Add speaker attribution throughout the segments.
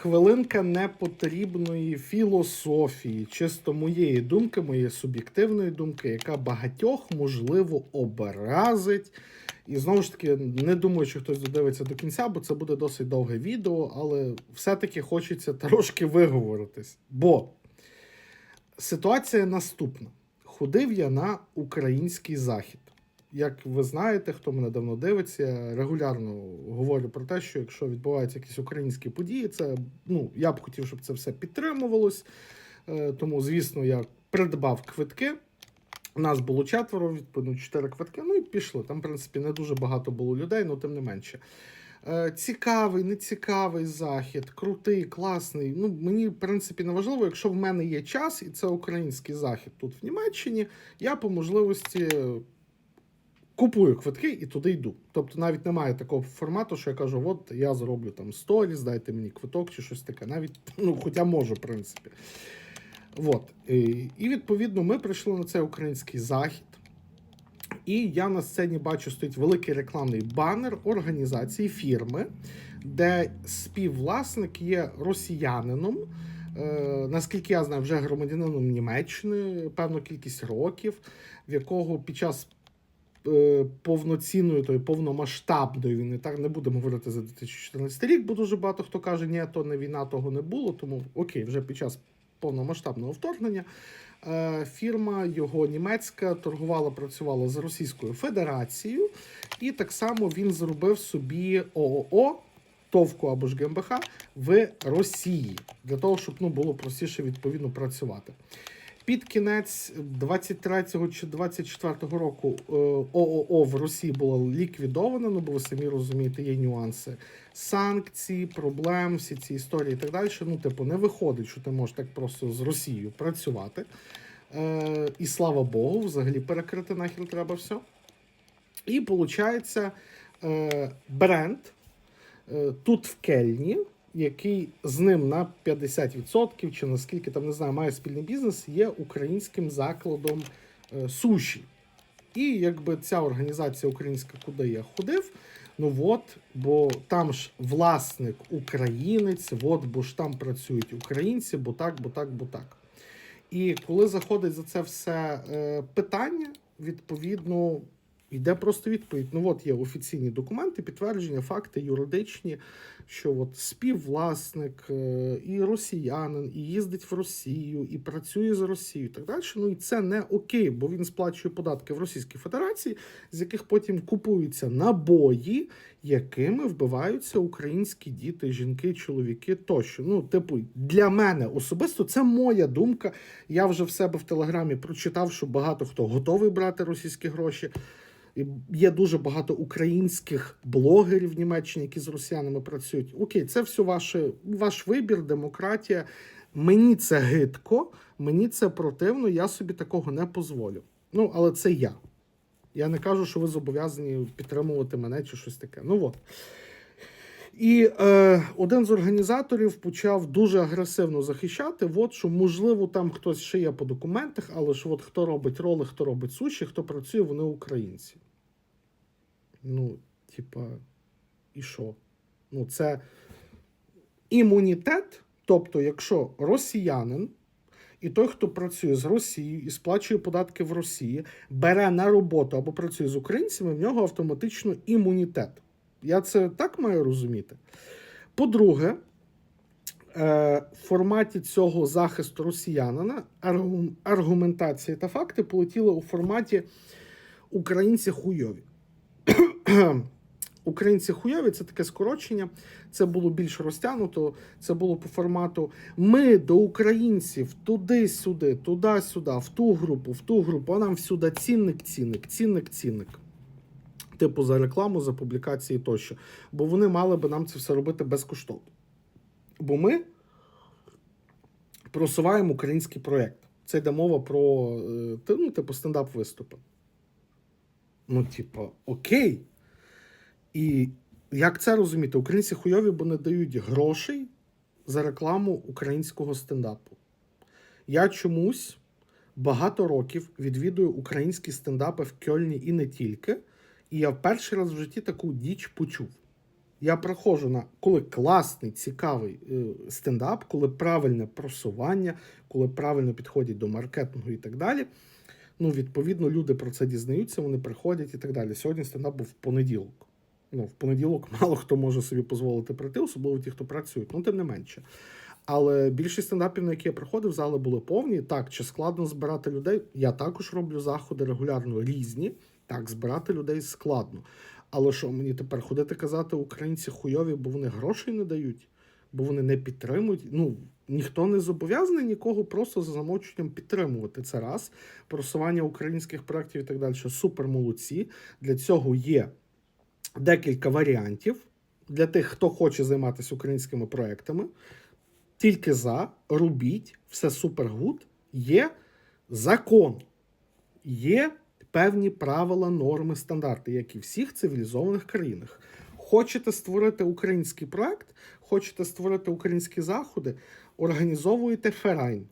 Speaker 1: Хвилинка непотрібної філософії, чисто моєї думки, моєї суб'єктивної думки, яка багатьох можливо образить. І знову ж таки, не думаю, що хтось додивиться до кінця, бо це буде досить довге відео, але все-таки хочеться трошки виговоритись. Бо ситуація наступна: ходив я на український захід. Як ви знаєте, хто мене давно дивиться, я регулярно говорю про те, що якщо відбуваються якісь українські події, це ну я б хотів, щоб це все підтримувалось. Е, Тому, звісно, я придбав квитки. Нас було четверо, відповідно, чотири квитки. Ну і пішли. Там, в принципі, не дуже багато було людей, але тим не менше. Е, Цікавий, нецікавий захід, крутий, класний. Ну, мені, в принципі, не важливо, якщо в мене є час, і це український захід тут в Німеччині, я по можливості купую квитки і туди йду. Тобто навіть немає такого формату, що я кажу, от я зроблю там сторіс, дайте мені квиток чи щось таке. Навіть, ну, хоча можу, в принципі. От. І і, відповідно ми прийшли на цей український захід. І я на сцені бачу стоїть великий рекламний банер організації фірми, де співвласник є росіянином. Е, наскільки я знаю, вже громадянином Німеччини певну кількість років, в якого під час е, повноцінної, тої повномасштабної війни, так не будемо говорити за 2014 рік, бо дуже багато хто каже, ні, то не війна, того не було. Тому окей, вже під час повномасштабного вторгнення. е, Фірма його німецька торгувала, працювала з Російською Федерацією, і так само він зробив собі ООО, ТОВКу або ж ГМБХ в Росії для того, щоб ну, було простіше відповідно працювати. Під кінець 23-го чи 24-го року е, ООО в Росії було ліквідовано, ну бо ви самі розумієте, є нюанси санкцій, проблем, всі ці історії і так далі. Ну, типу, не виходить, що ти можеш так просто з Росією працювати. Е, і слава Богу, взагалі перекрити нахер треба все. І виходить, е, бренд е, тут в Кельні, який з ним на 50% чи наскільки там не знаю, має спільний бізнес, є українським закладом е, суші. І якби ця організація українська, куди я ходив, ну от, бо там ж власник українець, от, бо ж там працюють українці, бо так, бо так, бо так. І коли заходить за це все е, питання, відповідно, йде просто відповідь. Ну от є офіційні документи, підтвердження, факти юридичні, що от співвласник е, і росіянин, і їздить в Росію, і працює з Росією, і так далі. Ну і це не окей, бо він сплачує податки в Російській Федерації, з яких потім купуються набої, якими вбиваються українські діти, жінки, чоловіки тощо. Ну, типу, для мене особисто це моя думка. Я вже в себе в телеграмі прочитав, що багато хто готовий брати російські гроші. Є дуже багато українських блогерів в Німеччині, які з росіянами працюють. Окей, це все ваше, ваш вибір, демократія. Мені це гидко, мені це противно, я собі такого не дозволю. Ну, але це я. Я не кажу, що ви зобов'язані підтримувати мене чи щось таке. Ну от. І е, один з організаторів почав дуже агресивно захищати, от, що можливо там хтось ще є по документах, але ж от хто робить роли, хто робить суші, хто працює, вони українці. Ну, типа, і що? Ну, це імунітет. Тобто, якщо росіянин і той, хто працює з Росією і сплачує податки в Росії, бере на роботу або працює з українцями, в нього автоматично імунітет. Я це так маю розуміти. По-друге, е, в форматі цього захисту росіянина аргу- аргументація та факти полетіли у форматі українці хуйові. Українці хуйові це таке скорочення. Це було більш розтягнуто. Це було по формату: ми до українців туди-сюди, туди-сюди, в ту групу, в ту групу, а нам всюди цінник, цінник, цінник, цінник. Типу за рекламу, за публікації тощо. Бо вони мали би нам це все робити безкоштовно. Бо ми просуваємо український проєкт. Це йде мова про е, ну, типу стендап-виступи. Ну, типу, окей. І як це розуміти? Українці хуйові, бо не дають грошей за рекламу українського стендапу. Я чомусь багато років відвідую українські стендапи в Кьольні і не тільки. І я в перший раз в житті таку діч почув. Я приходжу на коли класний, цікавий е, стендап, коли правильне просування, коли правильно підходять до маркетингу і так далі. Ну, відповідно, люди про це дізнаються, вони приходять і так далі. Сьогодні стендап був в понеділок. Ну, в понеділок мало хто може собі дозволити прийти, особливо ті, хто працюють, ну тим не менше. Але більшість стендапів, на які я приходив, зали були повні. Так, чи складно збирати людей? Я також роблю заходи регулярно різні. Так, збирати людей складно. Але що мені тепер ходити казати українці хуйові, бо вони грошей не дають, бо вони не підтримують. Ну ніхто не зобов'язаний нікого просто за замовченням підтримувати. Це раз просування українських проєктів і так далі. Супер молодці. Для цього є декілька варіантів для тих, хто хоче займатися українськими проектами. Тільки за, робіть, все супер гуд. Є закон, є певні правила, норми, стандарти, як і в всіх цивілізованих країнах. Хочете створити український проект, хочете створити українські заходи, організовуєте ферайн.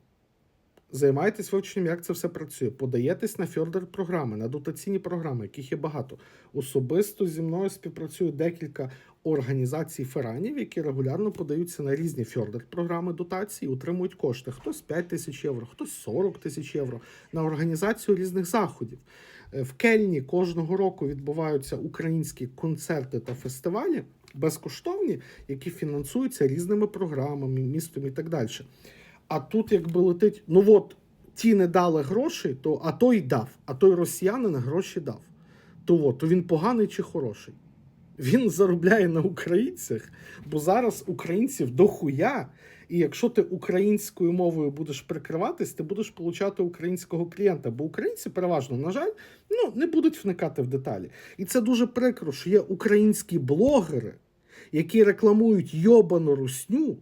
Speaker 1: Займайтесь вивченням, як це все працює. Подаєтесь на фьордер програми, на дотаційні програми, яких є багато. Особисто зі мною співпрацює декілька організацій феранів, які регулярно подаються на різні фьордер програми дотації, отримують кошти. Хтось 5 тисяч євро, хтось 40 тисяч євро на організацію різних заходів. Е, В Кельні кожного року відбуваються українські концерти та фестивалі безкоштовні, які фінансуються різними програмами, містом і так далі. А тут, якби летить, ну от ті не дали грошей, то а той дав, а той росіянин гроші дав. То от, то він поганий чи хороший? Він заробляє на українцях, бо зараз українців дохуя. І якщо ти українською мовою будеш прикриватись, ти будеш получати українського клієнта. Бо українці переважно, на жаль, ну не будуть вникати в деталі. І це дуже прикро, що є українські блогери, які рекламують йобану русню,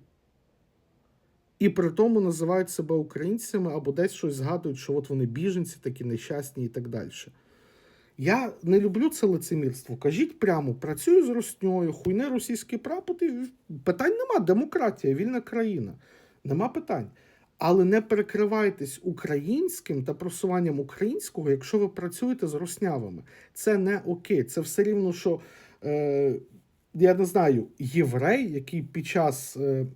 Speaker 1: і при тому називають себе українцями або десь щось згадують, що от вони біженці, такі нещасні і так далі. Я не люблю це лицемірство. Кажіть прямо, працюю з росньою, хуйне російський прапор, питань нема. Демократія, вільна країна. Нема питань. Але не перекривайтесь українським та просуванням українського, якщо ви працюєте з роснявими. Це не окей. Це все рівно, що е, я не знаю, єврей, який під час. Е,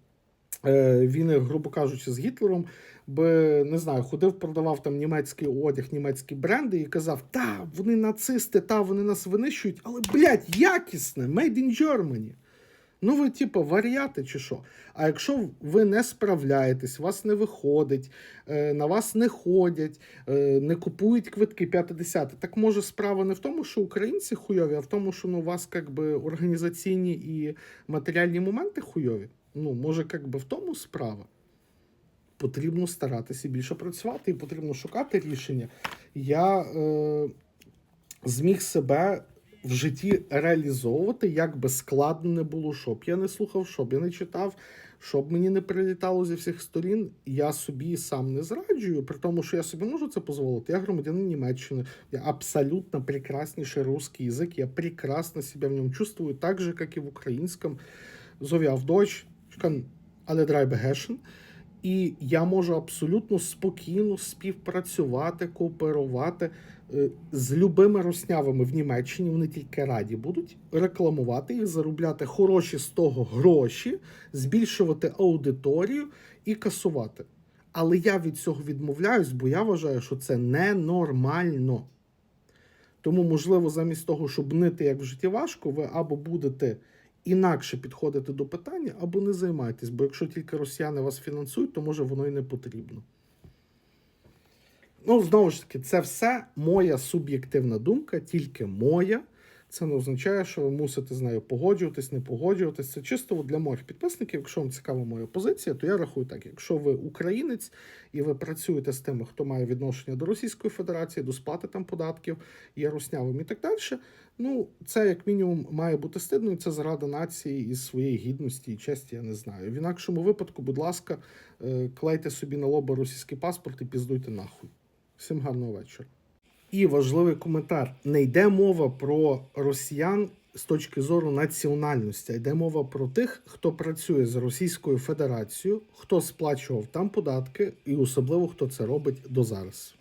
Speaker 1: е, війни, грубо кажучи, з Гітлером, би не знаю, ходив, продавав там німецький одяг, німецькі бренди і казав: та, вони нацисти, та вони нас винищують, але блядь, якісне, made in Germany. Ну, ви, типу, варіати чи що? А якщо ви не справляєтесь, вас не виходить, е, на вас не ходять, е, не купують квитки 50, так може справа не в тому, що українці хуйові, а в тому, що ну, у вас как би, організаційні і матеріальні моменти хуйові. Ну, може, як би в тому справа. Потрібно старатися більше працювати і потрібно шукати рішення. Я е, зміг себе в житті реалізовувати, як би складно не було, щоб я не слухав, щоб я не читав, щоб мені не прилітало зі всіх сторін. Я собі сам не зраджую, при тому, що я собі можу це дозволити. Я громадянин Німеччини, я абсолютно прекраснейший русский язик, я прекрасно себя в нем чувствую, так же, как и в українському. Зов'яв дочь, але драйбегешен. І я можу абсолютно спокійно співпрацювати, кооперувати е, з любими роснявими в Німеччині. Вони тільки раді будуть рекламувати їх, заробляти хороші з того гроші, збільшувати аудиторію і касувати. Але я від цього відмовляюсь, бо я вважаю, що це ненормально. Тому, можливо, замість того, щоб нити як в житті важко, ви або будете інакше підходити до питання, або не займайтесь. Бо якщо тільки росіяни вас фінансують, то може воно і не потрібно. Ну, знову ж таки, це все моя суб'єктивна думка, тільки моя. Це не означає, що ви мусите з нею погоджуватись, не погоджуватись. Це чисто для моїх підписників. Якщо вам цікава моя позиція, то я рахую так: якщо ви українець і ви працюєте з тими, хто має відношення до Російської Федерації, до сплати там податків, є руснявим і так далі. Ну, це як мінімум має бути стидно, і це зрада нації і своєї гідності і честі, я не знаю. В інакшому випадку, будь ласка, е, клейте собі на лоба російський паспорт і піздуйте нахуй. Всім гарного вечора. І важливий коментар: не йде мова про росіян з точки зору національності, а йде мова про тих, хто працює з Російською Федерацією, хто сплачував там податки, і особливо хто це робить до зараз.